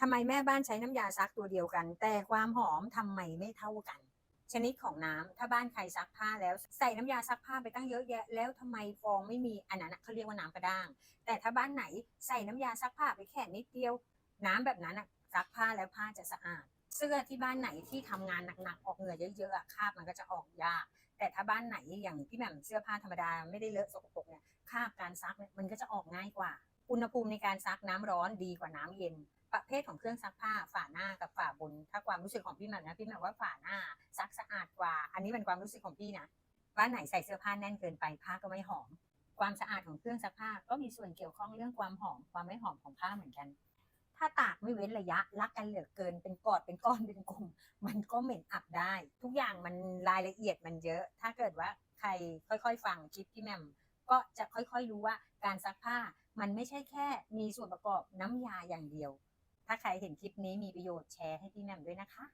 ทำไมแม่บ้านใช้น้ำยาซักตัวเดียวกัน แต่ความหอมทำไมไม่เท่ากัน ชนิดของน้ำถ้าบ้านใครซักผ้าแล้วใส่น้ำยาซักผ้าไปตั้งเยอะแยะ แล้วทำไมฟองไม่มีอันนั้นเขาเรียกว่าน้ำกระด้าง แต่ถ้าบ้านไหนใส่น้ำยาซักผ้าไปแค่นิดเดียว น้ำแบบนั้นน่ะซักผ้าแล้วผ้าจะสะอาดเสื้อที่บ้านไหนที่ทำงานหนักๆออกเหงื่อเยอะๆคราบมันก็จะออกยาก แต่ถ้าบ้านไหนอย่างพี่แหม่มเสื้อผ้าธรรมดาไม่ได้เลอะสกปรกเนี่ยคราบการซักเนี่ยมันก็จะออกง่ายกว่า อุณหภูมิในการซักน้ำร้อนดีกว่าน้ำเย็น ประเภทของเครื่องซักผ้าฝาหน้ากับฝาบน ถ้าความรู้สึกของพี่แหม่มนะพี่แหม่มว่าฝาหน้าซักสะอาดกว่า อันนี้เป็นความรู้สึกของพี่นะบ้านไหนใส่เสื้อผ้าแน่นเกินไปผ้าก็ไม่หอม ความสะอาดของเครื่องซักผ้าก็มีส่วนเกี่ยวข้องเรื่องความหอมความไม่หอมของผ้าเหมือนกัน ถ้าตากไม่เว้นระยะรักกันเหลือเกินเป็นกอดเป็นก้อนเป็นกลุ่มมันก็เหม็นอับได้ ทุกอย่างมันรายละเอียดมันเยอะ ถ้าเกิดว่าใครค่อย ๆ ฟังคลิปพี่แหม่ม ก็จะค่อยๆรู้ว่าการซักผ้ามันไม่ใช่แค่มีส่วนประกอบน้ำยาอย่างเดียว ถ้าใครเห็นคลิปนี้มีประโยชน์แชร์ให้พี่แหม่มด้วยนะคะ